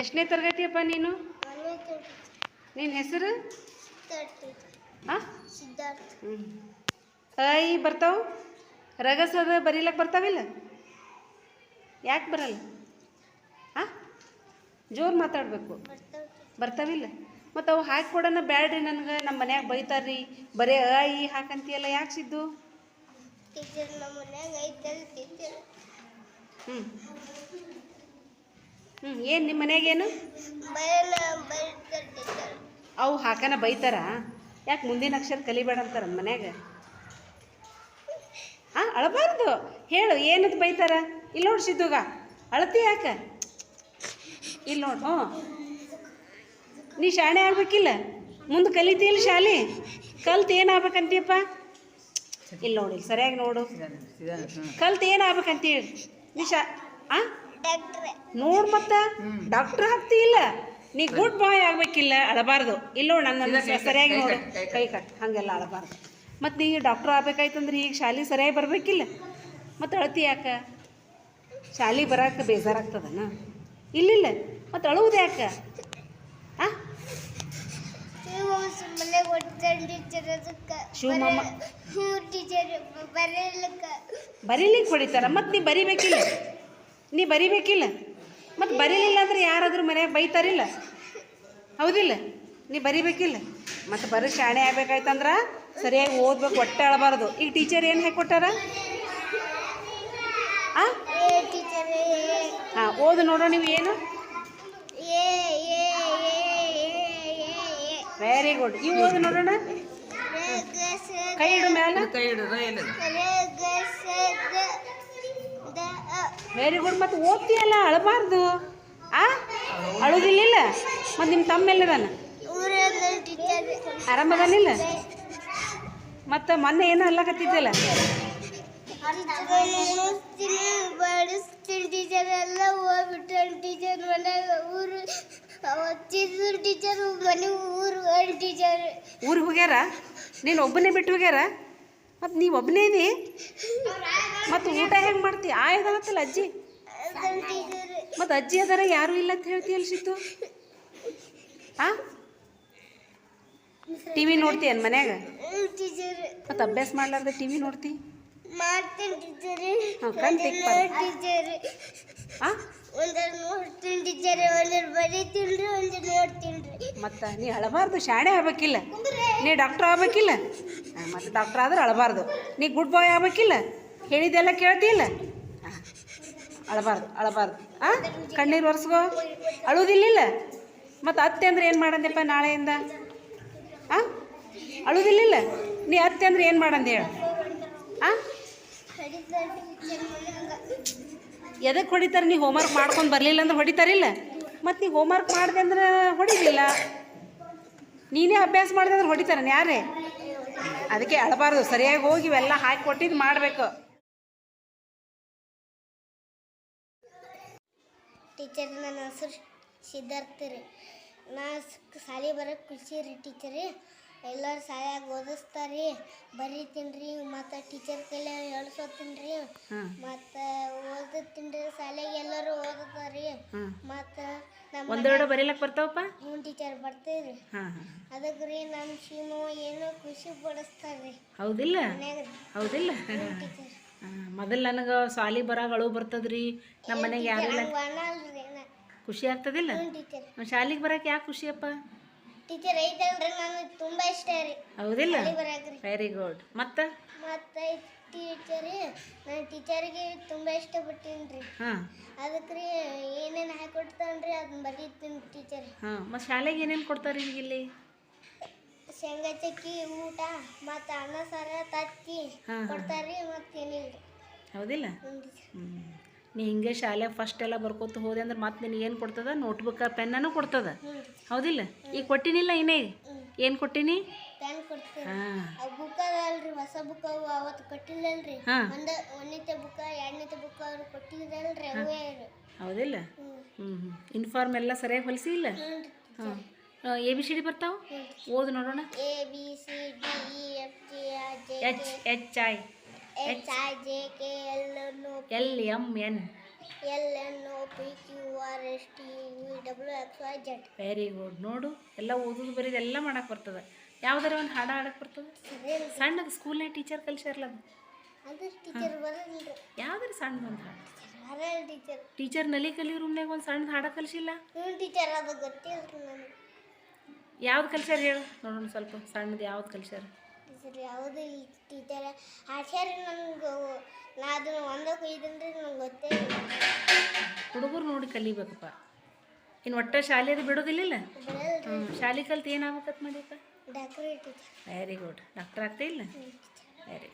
ಎಷ್ಟನೇ ತರಗತಿಯಪ್ಪ ನೀನು? ನಿನ್ನ ಹೆಸರು? ಹಾಂ ಹ್ಞೂ ಐ ಬರ್ತಾವ? ರಗಸದ ಬರೀಲಕ್ಕೆ ಬರ್ತಾವಿಲ್ಲ? ಯಾಕೆ ಬರಲ್ಲ? ಹಾಂ ಜೋರು ಮಾತಾಡಬೇಕು. ಬರ್ತಾವಿಲ್ಲ? ಮತ್ತು ಅವು ಹಾಕಿ ಕೊಡೋಣ ಬ್ಯಾಡ್ರಿ ನನಗೆ ನಮ್ಮ ಮನ್ಯಾಗ ಬೈತಾರ್ರಿ. ಬರೀ ಈ ಹಾಕಂತೀಯಲ್ಲ ಯಾಕೆ ಸಿದ್ದು? ಹ್ಞೂ ಹ್ಞೂ ಏನು ನಿಮ್ಮ ಮನೆಗೇನು ಅವು ಹಾಕನ ಬೈತಾರ. ಯಾಕೆ ಮುಂದಿನ ಅಕ್ಷರ ಕಲಿಬೇಡ ಅಂತಾರ ಮನ್ಯಾಗ? ಹಾಂ ಅಳಬಾರ್ದು. ಹೇಳು ಏನದು ಬೈತಾರ? ಇಲ್ಲಿ ನೋಡಿ ಸಿದ್ದುಗ. ಅಳತಿ ಯಾಕ? ಇಲ್ಲಿ ನೋಡು ಹ್ಞೂ. ನೀ ಶಾಣೆ ಆಗ್ಬೇಕಿಲ್ಲ? ಮುಂದೆ ಕಲಿತೀಲ್ ಶಾಲೆ? ಕಲ್ತು ಏನಾಗ್ಬೇಕಂತೀಯಪ್ಪ? ಇಲ್ಲಿ ನೋಡಿ ಸರಿಯಾಗಿ ನೋಡು. ಕಲ್ತು ಏನಾಗ್ಬೇಕಂತೀಳಿ ನೀ ಶಾ ಹಾಂ ಡಾಕ್ಟ್ರೆ ನೋಡ್ ಮತ್ತ. ಡಾಕ್ಟರ್ ಹಾಕ್ತಿ ಇಲ್ಲ. ನೀ ಗುಡ್ ಬಾಯ್ ಆಗ್ಬೇಕಿಲ್ಲ ಅಳಬಾರ್ದು. ಇಲ್ಲೋ ನನ್ನ ಸರಿಯಾಗಿ ನೋಡು. ಕೈ ಕಟ್. ಹಾಗೆಲ್ಲ ಅಳಬಾರ್ದು. ಮತ್ತು ನೀ ಡಾಕ್ಟರ್ ಆಗ್ಬೇಕಾಯ್ತಂದ್ರೆ ಈಗ ಶಾಲೆ ಸರಿಯಾಗಿ ಬರಬೇಕಿಲ್ಲ. ಮತ್ತು ಅಳತಿ ಯಾಕ? ಶಾಲೆ ಬರಾಕ ಬೇಜಾರಾಗ್ತದನ? ಇಲ್ಲಿಲ್ಲ. ಮತ್ತು ಅಳುವುದು ಯಾಕೆ? ಶಿವಮೊಮ್ಮ. ಬರೀಲಿಕ್ಕೆ. ಹೊಡಿತಾರ. ಮತ್ತು ನೀ ಬರಿಬೇಕಿಲ್ಲ. ನೀ ಬರಿಬೇಕಿಲ್ಲ? ಮತ್ತು ಬರೀಲಿಲ್ಲ ಅಂದ್ರೆ ಯಾರಾದರೂ ಮನೆಯಾಗ ಬೈತಾರಿಲ್ಲ? ಹೌದಿಲ್ಲ? ನೀ ಬರಿಬೇಕಿಲ್ಲ? ಮತ್ತು ಬರೀ ಶಾಣೆ ಆಗ್ಬೇಕಾಯ್ತಂದ್ರೆ ಸರಿಯಾಗಿ ಓದ್ಬೇಕು ಹೊಟ್ಟೆ ಅಳಬಾರ್ದು. ಈಗ ಟೀಚರ್ ಏನು ಕೊಟ್ಟಾರ ಆ? ಏ ಟೀಚರ್ ಏ. ಹಾಂ ಓದು ನೋಡೋ ನೀವು ಏನು? ಏ ಏ ಏ ಏ ಏ ವೆರಿ ಗುಡ್ ಈ ಓದು ನೋಡೋಣ. ಕೈ ಇಡು ಮ್ಯಾಲ. ವೆರಿ ಗುಡ್ ಮತ್ತು ಓದ್ತೀಯಲ್ಲ ಅಳಬಾರ್ದು. ಆ? ಅಳುದಿಲ್ಲ ಮತ್ತು ನಿಮ್ಮ ತಮ್ಮ ಎಲ್ಲಿದಾನ ಆರಾಮದಾನಿಲ್ಲ ಮತ್ತು ಮೊನ್ನೆ ಏನೋ ಟೀಚರ್ ಊರಿಗೆ ಹೋಗ್ಯಾರ? ನೀನು ಒಬ್ಬನೇ ಬಿಟ್ಟು ಹೋಗ್ಯಾರ? ಮತ್ತು ನೀವು ಒಬ್ಬನೇ ಮತ್ತು ಊಟ ಹೆಂಗೆ ಮಾಡ್ತಿ? ಆಯ್ತಲ್ಲ ಅಜ್ಜಿ? ಮತ್ತು ಅಜ್ಜಿ ಅದಾರ ಯಾರು ಇಲ್ಲ ಅಂತ ಹೇಳ್ತೀಯಲ್ಲ ಸಿತ್ತು ಹಾಂ ಟಿ ವಿ ನೋಡ್ತೀಯನ್ ಮನ್ಯಾಗ? ಮತ್ ಮತ್ತು ಅಭ್ಯಾಸ ಮಾಡ್ಲಾರ್ದೆ ಟಿವಿ ನೋಡ್ತಿ? ಮತ್ತು ನೀ ಅಳಬಾರ್ದು ಶಾಣೆ ಆಗ್ಬೇಕಿಲ್ಲ. ನೀ ಡಾಕ್ಟರ್ ಆಗ್ಬೇಕಿಲ್ಲ? ಮತ್ತೆ ಡಾಕ್ಟರ್ ಆದ್ರೆ ಅಳಬಾರ್ದು. ನೀ ಗುಡ್ ಬಾಯ್ ಆಗ್ಬೇಕಿಲ್ಲ? ಹೇಳಿದ್ದೆಲ್ಲ ಕೇಳ್ತಿಲ್ಲ? ಅಳಬಾರ್ದು ಅಳಬಾರ್ದು. ಹಾಂ ಕಣ್ಣೀರು ಒರೆಸ್ಕೋ. ಅಳುವುದಿಲ್ಲ ಮತ್ತು ಅತ್ತೆ ಅಂದ್ರೆ ಏನು ಮಾಡಂದೆಪ್ಪ ನಾಳೆಯಿಂದ? ಹಾಂ ಅಳುವುದಿಲ್ಲ ನೀ ಅತ್ತೆ ಅಂದ್ರೆ ಏನು ಮಾಡಂದು ಹೇಳು? ಹಾಂ ಎದಕ್ಕೆ ಹೊಡಿತಾರೆ ನೀ ಹೋಮ್ವರ್ಕ್ ಮಾಡ್ಕೊಂಡು ಬರಲಿಲ್ಲ ಅಂದ್ರೆ ಹೊಡಿತಾರಿಲ್ಲ? ಮತ್ತು ನೀ ಹೋಮ್ವರ್ಕ್ ಮಾಡಿದೆ ಅಂದ್ರೆ ಹೊಡಿಲಿಲ್ಲ? ನೀನೇ ಅಭ್ಯಾಸ ಮಾಡಿದೆ ಅಂದ್ರೆ ಹೊಡಿತಾರೆ ಯಾರೇ? ಅದಕ್ಕೆ ಅಳಬಾರ್ದು, ಸರಿಯಾಗಿ ಹೋಗಿ ಇವೆಲ್ಲ ಹಾಕಿ ಕೊಟ್ಟಿದ್ದು ಮಾಡಬೇಕು. ಟೀಚರ್ ನನ್ನ ಹೆಸರು ಸಿದ್ಧಾರ್ಥ ರೀ. ನಾ ಶಾಲೆ ಬರೋಕ್ಕೆ ಖುಷಿ ರೀ ಟೀಚರ್ ಎಲ್ಲರೂ ಶಾಲ್ಯಾಗ ಓದಿಸ್ತಾರೆ ಬರೀತೀನಿ ರೀ. ಮತ್ತು ಟೀಚರ್ ಕೈಲಿ ಹೇಳ್ಸೋತೀನಿ ರೀ. ಮತ್ತು ಓದುತ್ತೀನಿ ರೀ. ಶಾಲೆಗೆ ಎಲ್ಲರೂ ಓದುತ್ತಾರೆ ಹಾಂ. ಮತ್ತು ನಮ್ಮ ಒಂದೆರಡು ಬರೀಲಕ್ಕೆ ಬರ್ತಾವಪ್ಪ? ಹ್ಞೂ ಟೀಚರ್ ಬರ್ತೀವಿ ರೀ. ಅದಕ್ಕೆ ರೀ ನಮ್ಮ ಶಿವ ಏನೋ ಖುಷಿ ಪಡಿಸ್ತಾರೆ ರೀ. ಹೌದಿಲ್ಲ? ಹೌದಿಲ್ಲ? ಟೀಚರ್ ಮೊದಲು ನನಗೆ ಸಾಲಿ ಬರಾಗ ಅಳು ಬರ್ತದ್ರಿ. ನಮ್ಮ ಮನೆಗೆ ಯಾರಿಲ್ಲ. ಖುಷಿ ಆಗ್ತದಿಲ್ಲ? ಟೀಚರ್ ಶಾಲಿಗೆ ಬರಕ್ಕೆ ಯಾಕೆ ಖುಷಿಯಪ್ಪ ಟೀಚರ್ ಐತಲ್ರಿ ನನಗೆ ತುಂಬ ಇಷ್ಟ ರೀ. ಹೌದಿಲ್ಲ? ವೆರಿ ಗುಡ್ ಮತ್ತೆ? ಮತ್ತೆ ಟೀಚರ್ ನಾನು ಟೀಚರ್ಗೆ ತುಂಬ ಇಷ್ಟಪಟ್ಟೀನಿ ರೀ ಹಾಂ. ಅದಕ್ಕೆ ರೀ ಏನೇನು ಹಾಕೊಡ್ತಾನ್ರಿ ಅದನ್ನ ಬರೀತೀನಿ ಟೀಚರ್ ಹಾಂ ಮತ್ತು ಶಾಲೆಗೆ ಏನೇನು ಕೊಡ್ತಾರೆ ಈಗ ಇಲ್ಲಿ? ಶೇಂಗಾ ಚಕ್ಕಿ ಊಟ ಮತ್ತು ಅನ್ನ ಸಾರ ತತ್ತಿ ಹಾ. ಕೊಡ್ತಾರ್ರಿ ಮತ್ತು ಏನಿಲ್ಲ ಹೌದಿಲ್ಲ? ಹ್ಞೂ ನೀ ಹಿಂಗೆ ಶಾಲೆ ಫಸ್ಟ್ ಎಲ್ಲ ಬರ್ಕೋತ ಹೋದೆ ಅಂದ್ರೆ ಮತ್ತೆ ನಿನಗೆ ಏನು ಕೊಡ್ತದ? ನೋಟ್ಬುಕ್ಕ ಪೆನ್ನೂ ಕೊಡ್ತದ? ಹೌದಿಲ್ಲ? ಈಗ ಕೊಟ್ಟಿನಿಲ್ಲ ಇನ್ನೇ ಏನು ಕೊಟ್ಟಿನಿ? ಪೆನ್ ಕೊಡ್ತೀನಿ ಬುಕ್ ಅಲ್ರಿ ಹೊಸ ಬುಕ್ ಅವು ಅವತ್ತು ಕೊಟ್ಟಿಲ್ಲಲ್ರಿ. ಒಂದನೇ ಒಂದ ಒಂದನೇತೆ ಬುಕ್ ಎರಡನೇತೆ ಬುಕ್ ಅವ್ರು ಕೊಟ್ಟಿದ್ರಲ್ರಿ ಅವೇ ರೀ ಹೌದಿಲ್ಲ? ಹ್ಞೂ. ಹ್ಞೂ ಯೂನಿಫಾರ್ಮ್ ಎಲ್ಲ ಸರಿಯಾಗಿ ಹೊಲಿಸಿ ಇಲ್ಲ ಹಾಂ ಎ ಬಿ ಸಿ ಡಿ ಬರ್ತಾವೆ? ಓದು ನೋಡೋಣ. A B C D E F G R J H H I. H I J K L N L M N. L N O P Q R S T V W X Y Z very good ನೋಡು ಎಲ್ಲ ಓದೋದು ಬರೀದು ಎಲ್ಲ ಮಾಡಕ್ಕೆ ಬರ್ತದೆ. ಯಾವ್ದಾರ ಒಂದು ಹಾಡು ಹಾಡಕ್ಕೆ ಬರ್ತದೆ? ಸಣ್ಣ ಸಣ್ಣದು ಸ್ಕೂಲ್ನಾಗ ಟೀಚರ್ ಕಲ್ಸ್ಯಾರಲ್ಲ ಅದು? ಟೀಚರ್ ಬರಲ್ಲ ಯಾವ್ದಾರ ಸಣ್ಣ ಒಂದು ಹಾಡು? ಟೀಚರ್ ಟೀಚರ್ ನಲಿ ಕಲಿ ರೂಮ್ನಾಗ ಒಂದು ಸಣ್ಣ ಹಾಡ ಕಲಿಸಿಲ್ಲ? ಟೀಚರ್ ಅದು ಗೊತ್ತಿಲ್ಲ ನನಗೆ. ಯಾವ್ದು ಕಲ್ಸ್ಯಾರ ಹೇಳು? ನೋಡೋಣ ಸ್ವಲ್ಪ ಸಣ್ಣದು ಯಾವ್ದು ಕಲ್ಸ್ಯಾರ? ಯಾವುದು ಟೀಚರ್? ಆಚಾರ್ಯ ನನಗೆ ನಾ ಅದನ್ನ ಒಂದಕ್ಕೆ ಕುಯ್ದಂದ್ರೆ ನಂಗೆ ಗೊತ್ತೇ ಇಲ್ಲ. ಹುಡುಗರು ನೋಡಿ ಕಲಿಬೇಕಪ್ಪ. ಇನ್ನು ಒಟ್ಟ ಶಾಲೆದು ಬಿಡೋದಿಲ್ಲ ಹ್ಞೂ ಶಾಲೆ ಕಲ್ತು ಏನಾಗ್ಬೇಕತ್ ಮಾಡಿಯಪ್ಪ ಡಾಕ್ಟರ್ ವೆರಿ ಗುಡ್ ಡಾಕ್ಟರ್ ಆಗ್ತಾ ಇಲ್ಲ? ವೆರಿ